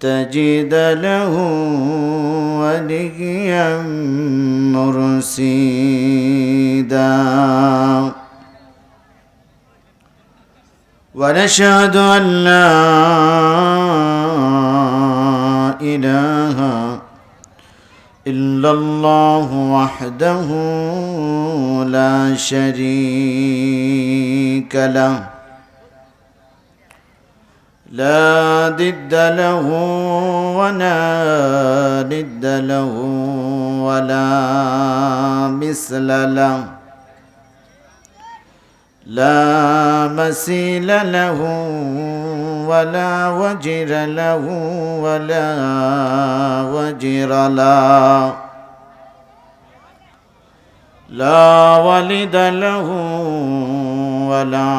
تجد له وليا مرسيدا ونشهد أن لا إله إلا الله وحده لا شريك له. لا ضد له ولا ند له ولا مثل له. لا مثيل له ولا وجر له ولا وجر له لا ولد له ولا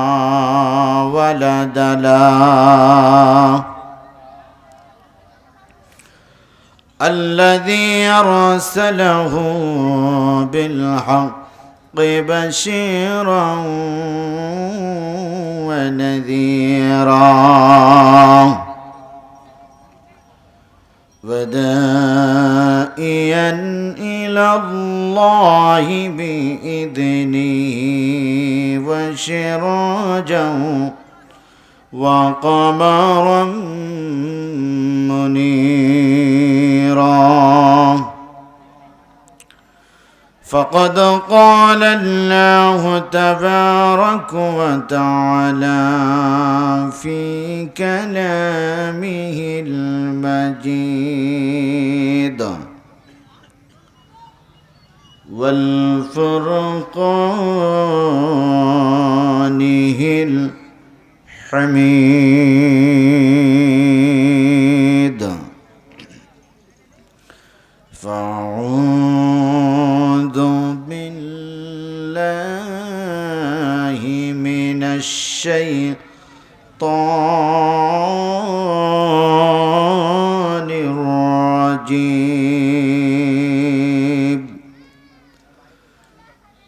ولد له الذي أرسله بالحق بشيرا ونذيرا. ودائيا إلى الله بإذنه وشراجا وقمرا منيرا. فقد قال الله تبارك وتعالى في كلامه المجيد. والفرقان الحميد.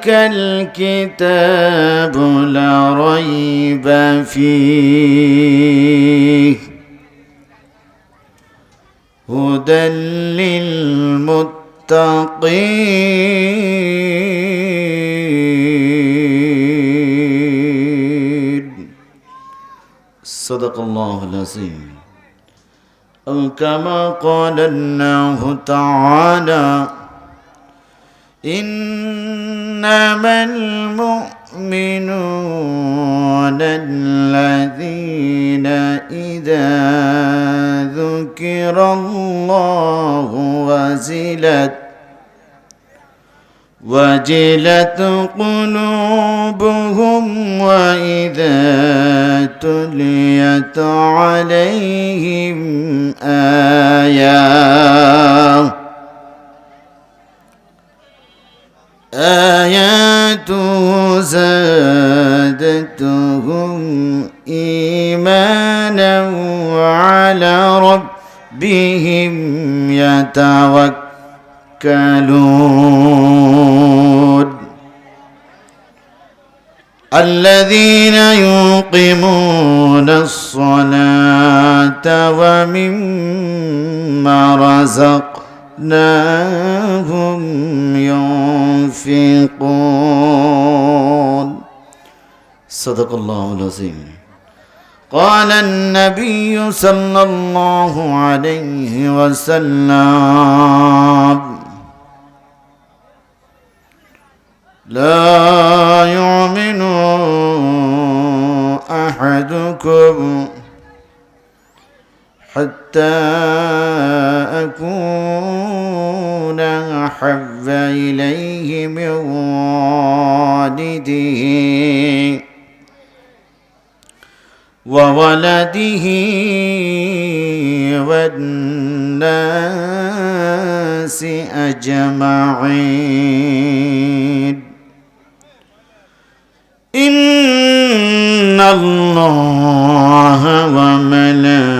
ذلك الكتاب لا ريب فيه. هدى للمتقين. صدق الله العظيم. أو كما قال الله تعالى إنما المؤمنون الذين إذا ذكر الله وزلت وجلت قلوبهم وإذا تليت عليهم آيات آياته زادتهم إيمانا وعلى ربهم يتوكلون. الذين يقيمون الصلاة ومما رزقناهم ينفقون. صدق الله العظيم. قال النبي صلى الله عليه وسلم لا يؤمن احدكم حتى أكون أحب إليه من والده وولده والناس أجمعين. إن الله وملائكته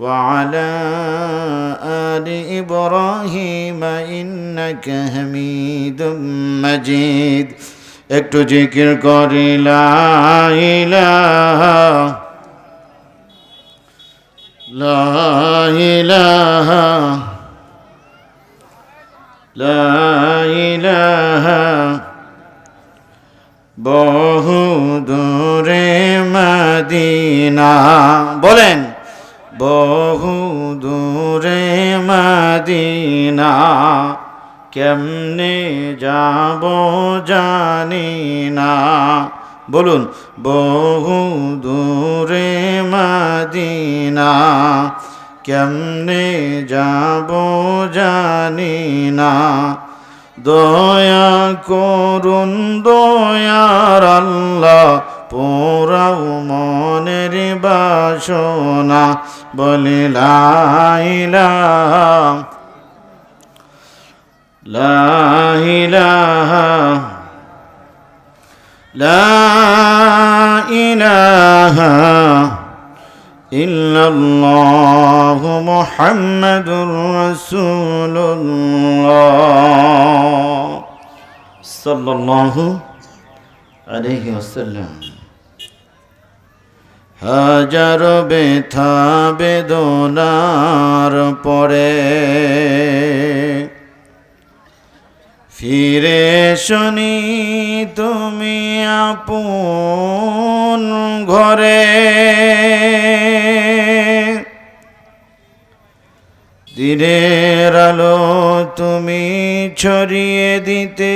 وعلى آل إبراهيم إنك حميد مجيد একটু জিকির করি লা ইলাহা لا إله لا إله বহু দূরে মদিনা বলেন বহু দূরে মদিনা, কেমনে যাব জানি না। বলুন বহু দূরে মাদিনা, কেমনে যাব জানি না। দয়া করুন, দয়ার আল্লাহ পোরাও মনের বাসনা বলে লাইলা লাইলাহা লাইলাহা ইল্লাল্লাহু মুহাম্মাদুর রাসূলুল্লাহ সাল্লাল্লাহু আলাইহি ওয়াসাল্লাম। হাজার ব্যথা বেদনার পরে। ফিরে শুনি তুমি আপন ঘরে। দিনের আলো তুমি ছড়িয়ে দিতে।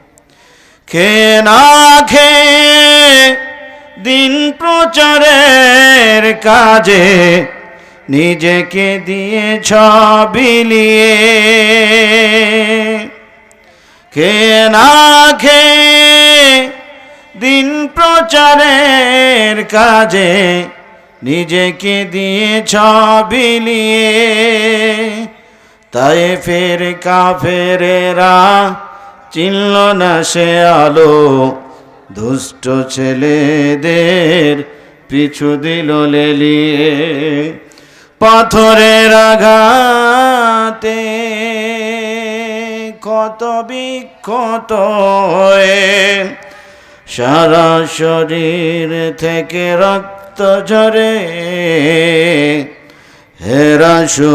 খে না খে দিন প্রচারের কাজে নিজেকে দিয়ে ছবিলিয়ে খে না খে দিন প্রচারের কাজে নিজেকে দিয়ে ছবিলিয়ে তাই ফের কা কাফেরেরা চিনল না সে আলো। দুষ্ট ছেলেদের পিছু দিল লেলিয়ে। পাথরের আঘাতে কত বিক্ষত সারা শরীর থেকে রক্ত ঝরে। হেরাসুল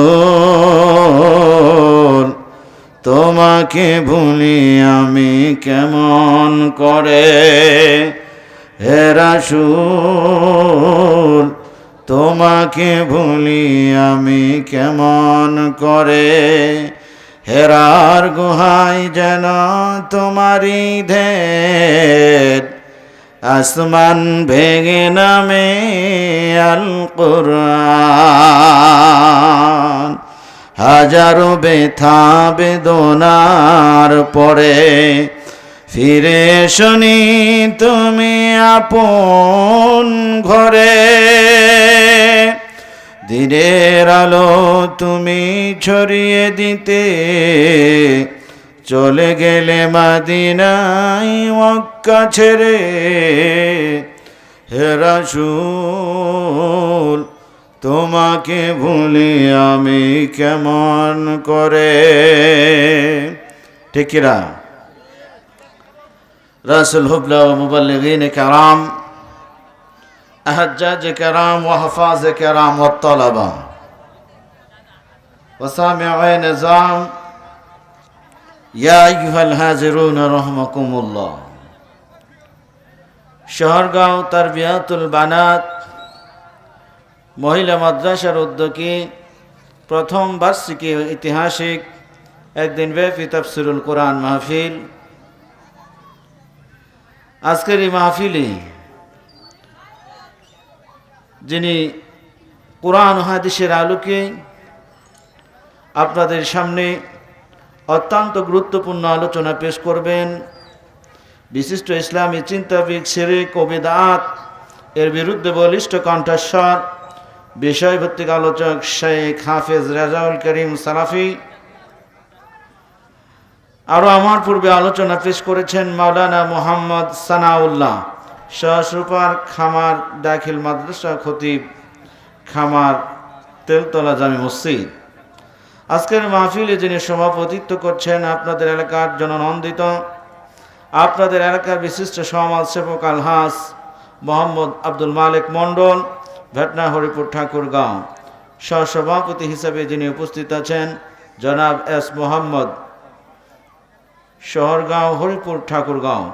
তোমাকে ভুলি আমি কেমন করে? হেরা হেরাসুল তোমাকে ভুলি আমি কেমন করে? হেরার গুহাই যেন তোমারি ধের আসমান ভেঙে নামে আল কোরআন হাজারো বেথা বেদনার পরে ফিরে শুনি তুমি আপন ঘরে। দিনের আলো তুমি ছড়িয়ে দিতে চলে গেলে মাদিনাই মক্কা ছেড়ে হেরাসুল তোমাকে ভুলি আমি কেমন করে ঠিকিরা রাসুল হুবলা ও মুবাল্লিগিন কারাম أهجاج كرام وحفاظ كرام والطلبة وسامعي نظام يا أيها الحاضرون رحمكم الله শহরগাঁও তারবিয়াতুল বানাত মহিলা মাদ্রাসার উদ্যোগে প্রথম বার্ষিকী ঐতিহাসিক একদিন ব্যাপী তাফসিরুল কোরআন মাহফিল। আজকের এই মাহফিলে যিনি কোরআন হাদিসের আলোকে আপনাদের সামনে অত্যন্ত গুরুত্বপূর্ণ আলোচনা পেশ করবেন, বিশিষ্ট ইসলামী চিন্তাবিদ শেরে কবিদাত এর বিরুদ্ধে বলিষ্ঠ কণ্ঠস্বর বিষয়ভিত্তিক আলোচক শেখ হাফেজ রাজাউল করিম সালাফি আরও আমার পূর্বে আলোচনা পেশ করেছেন মাওলানা মোহাম্মদ সানাউল্লাহ সহসুপার খামার দাখিল মাদ্রাসা খতিব খামার তেলতলা জামি মসজিদ। আজকের মাহফিলে যিনি সভাপতিত্ব করছেন আপনাদের এলাকার জননন্দিত, আপনাদের এলাকার বিশিষ্ট সমাজ সেবক আলহাস মোহাম্মদ আব্দুল মালিক মণ্ডল ভেটনা হরিপুর ঠাকুরগাঁও সহসভাপতি হিসেবে যিনি উপস্থিত আছেন, জনাব এস মোহাম্মদ শহরগাঁও হরিপুর ঠাকুরগাঁও।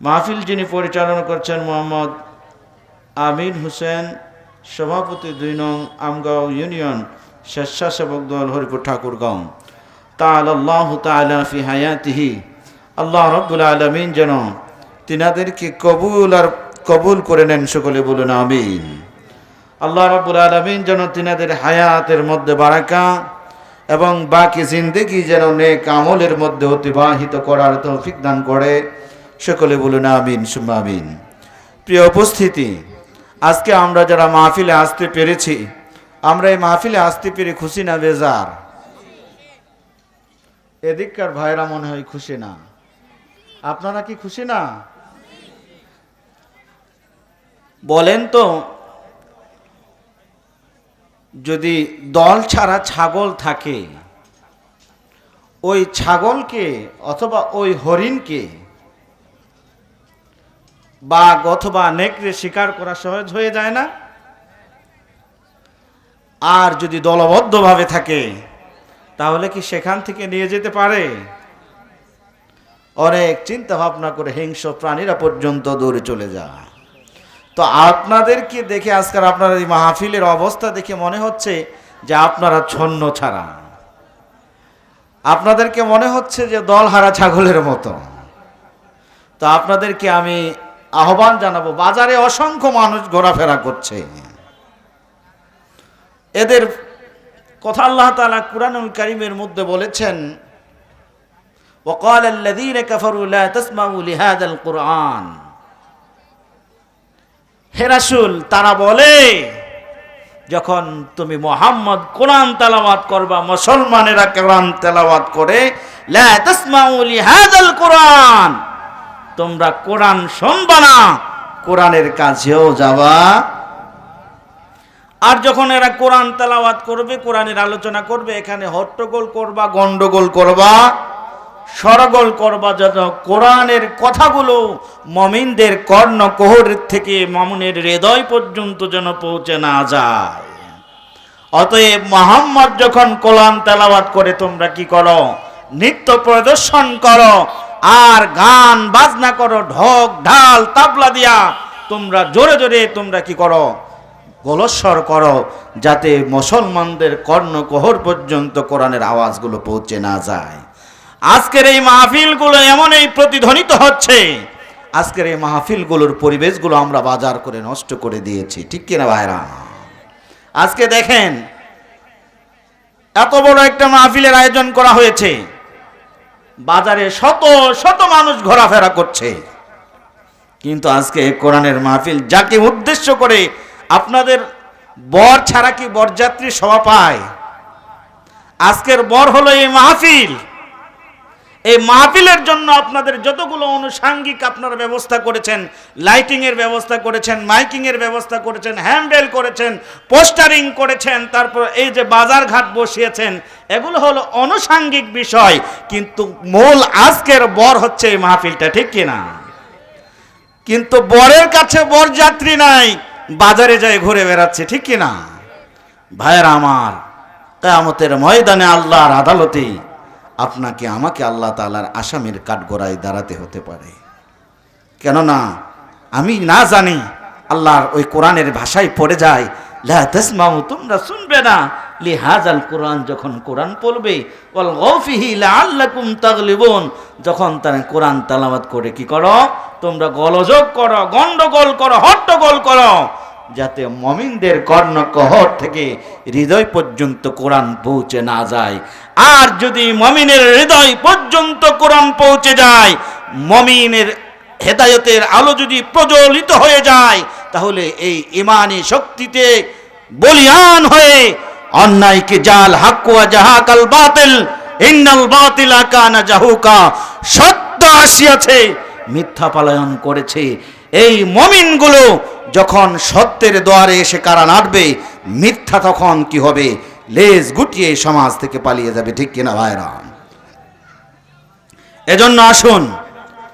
মাহফিল যিনি পরিচালনা করছেন মোহাম্মদ আমির হোসেন, সভাপতি দুই নং আমগাঁও ইউনিয়ন স্বেচ্ছাসেবক দল হরিপুর ঠাকুরগাঁও। তাল আল্লাহ হায়াতিহি। আল্লাহ রব্বুল আলমিন যেন তিনাদেরকে কবুল আর কবুল করে নেন সকলে বলুন আমিন। আল্লাহ রাবুল আলমিন যেন তিনাদের হায়াতের মধ্যে বারাকা এবং বাকি জিন্দেগি যেন নেক আমলের মধ্যে অতিবাহিত করার তৌফিক দান করে, সকলে বলুন আমিন, সুম্মা আমিন। প্রিয় উপস্থিতি, আজকে আমরা যারা মাহফিলে আসতে পেরেছি, আমরা এই মাহফিলে আসতে পেরে খুশি না বেজার? এদিককার ভাইরা মনে হয় খুশি না। আপনারা কি খুশি না? বলেন তো, যদি দল ছাড়া ছাগল থাকে, ওই ছাগলকে অথবা ওই হরিণকে বাঘ অথবা নেকড়ে শিকার করা সহজ হয়ে যায় না? আর যদি দলবদ্ধভাবে থাকে, তাহলে কি সেখান থেকে নিয়ে যেতে পারে? অনেক চিন্তা ভাবনা করে হিংস্র প্রাণীরা পর্যন্ত দৌড়ে চলে যায়। তো আপনাদেরকে দেখে আজকাল আপনার এই মাহফিলের অবস্থা দেখে মনে হচ্ছে যে আপনারা ছন্ন ছাড়া আপনাদেরকে মনে হচ্ছে যে দল হারা ছাগলের মতো তো আপনাদেরকে আমি আহ্বান জানাবো বাজারে অসংখ্য মানুষ ঘোরাফেরা করছে এদের কথা আল্লাহ তালা কুরআনুল কারিমের মধ্যে বলেছেন وقال الذين كفروا لا تسمعوا لهذا القرآن হে রাসূল, তারা বলে, যখন তুমি মোহাম্মদ কোরআন তেলাওয়াত করবা, মুসলমানেরা কোরআন তেলাওয়াত করে কোরআন, তোমরা কোরআন শুনবা না, কোরআনের কাছেও যাবা। আর যখন এরা কোরআন তেলাওয়াত করবে, কোরআনের আলোচনা করবে, এখানে হট্টগোল করবা, গন্ডগোল করবা। সরগোল করবা যেন কোরআনের কথাগুলো মমিনদের কর্ণ কোহর থেকে মমনের হৃদয় পর্যন্ত যেন পৌঁছে না যায়। অতএব মোহাম্মদ যখন কোরআন তেলাওয়াত করে, তোমরা কি করো? নৃত্য প্রদর্শন করো। আর গান বাজনা করো, ঢক, ঢাল, তাবলা দিয়া। তোমরা জোরে জোরে তোমরা কি করো? গোলস্বর করো, যাতে মুসলমানদের কর্ণকোহর পর্যন্ত কোরআনের আওয়াজগুলো পৌঁছে না যায়। আজকের এই মাহফিলগুলো এমনই প্রতিধ্বনিত হচ্ছে। আজকের এই মাহফিলগুলোর পরিবেশগুলো আমরা বাজার করে নষ্ট করে দিয়েছি। ঠিক কিনা ভাইরা? আজকে দেখেন, এত বড় একটা মাহফিলের আয়োজন করা হয়েছে। বাজারে শত শত মানুষ ঘোরাফেরা করছে। কিন্তু আজকে কোরআনের মাহফিল যাকে উদ্দেশ্য করে আপনাদের বর ছাড়া কি বরযাত্রী সভা পায়? আজকের বর হলো এই মাহফিল। এই মাহফিলের জন্য আপনাদের যতগুলো অনুষাঙ্গিক আপনারা ব্যবস্থা করেছেন লাইটিং এর ব্যবস্থা করেছেন মাইকিং এর ব্যবস্থা করেছেন, হ্যান্ডেল করেছেন, পোস্টারিং করেছেন, তারপর এই যে বাজার ঘাট বসিয়েছেন, এগুলো হলো অনুষাঙ্গিক বিষয়, কিন্তু মূল আজকের বর হচ্ছে এই মাহফিলটা, ঠিক কিনা কিন্তু বরের কাছে বরযাত্রী নাই, বাজারে যায় ঘুরে বেড়াচ্ছে, ঠিক কিনা ভাইয়ের আমার, কেয়ামতের ময়দানে আল্লাহর আদালতে আপনাকে আমাকে আল্লাহ তালার আসামের কাঠগড়ায় দাঁড়াতে হতে পারে। কেননা আমি না জানি আল্লাহর ওই কোরআনের ভাষায় পড়ে যায়, লা তাসমাউ তোমরা শুনবে না লিহাজাল কোরআন যখন কোরআন পড়বে, ওয়াল গৌফিহি লাআল্লাকুম তাগলিবুন যখন তারা কোরআন তালাওয়াত করে, কি করো? তোমরা গলযোগ করো গন্ডগোল করো, হট্টগোল করো। যাতে মমিনদের কর্ণকহর থেকে হৃদয় পর্যন্ত কোরআন পৌঁছে না যায়। আর যদি মমিনের হৃদয় পর্যন্ত কোরআন পৌঁছে যায়, মমিনের হেদায়তের আলো যদি প্রজ্বলিত হয়ে যায়, তাহলে এই ইমানি শক্তিতে বলিয়ান হয়ে অন্যায়কে জাল হাকুয়া জাহাকাল বাতিল, ইন্নাল বাতিলা কানা জাহুকা, সত্য আসিয়াছে, মিথ্যা পালায়ন করেছে। এই মমিনগুলো যখন সত্যের দোয়ারে এসে কারা নাটবে মিথ্যা তখন কি হবে? লেজ গুটিয়ে সমাজ থেকে পালিয়ে যাবে, ঠিক কিনা ভাইরা? এজন্য আসুন,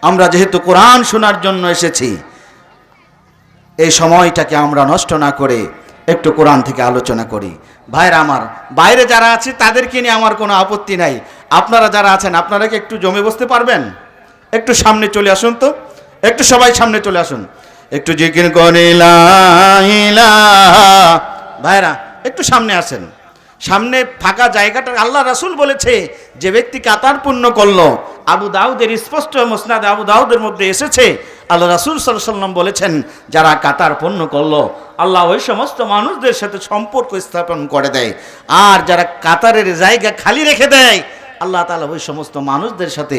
আমরা যেহেতু কোরআন শোনার জন্য এসেছি, এই সময়টাকে আমরা নষ্ট না করে একটু কোরআন থেকে আলোচনা করি। ভাইরা আমার, বাইরে যারা আছে, তাদেরকে নিয়ে আমার কোনো আপত্তি নাই। আপনারা যারা আছেন, আপনারা কি একটু জমে বসতে পারবেন? একটু সামনে চলে আসুন তো। একটু সবাই সামনে চলে আসুন। একটু জিকির করে ভাইরা, একটু সামনে আসেন। সামনে ফাঁকা জায়গাটা আল্লাহ রাসূল বলেছে, যে ব্যক্তি কাতার পূর্ণ করল, আবু দাউদের স্পষ্ট মোসনাদ আবু দাউদের মধ্যে এসেছে, আল্লাহ রাসূল সাল্লাম বলেছেন, যারা কাতার পূর্ণ করল, আল্লাহ ওই সমস্ত মানুষদের সাথে সম্পর্ক স্থাপন করে দেয়। আর যারা কাতারের জায়গা খালি রেখে দেয়, আল্লাহ তাআলা ওই সমস্ত মানুষদের সাথে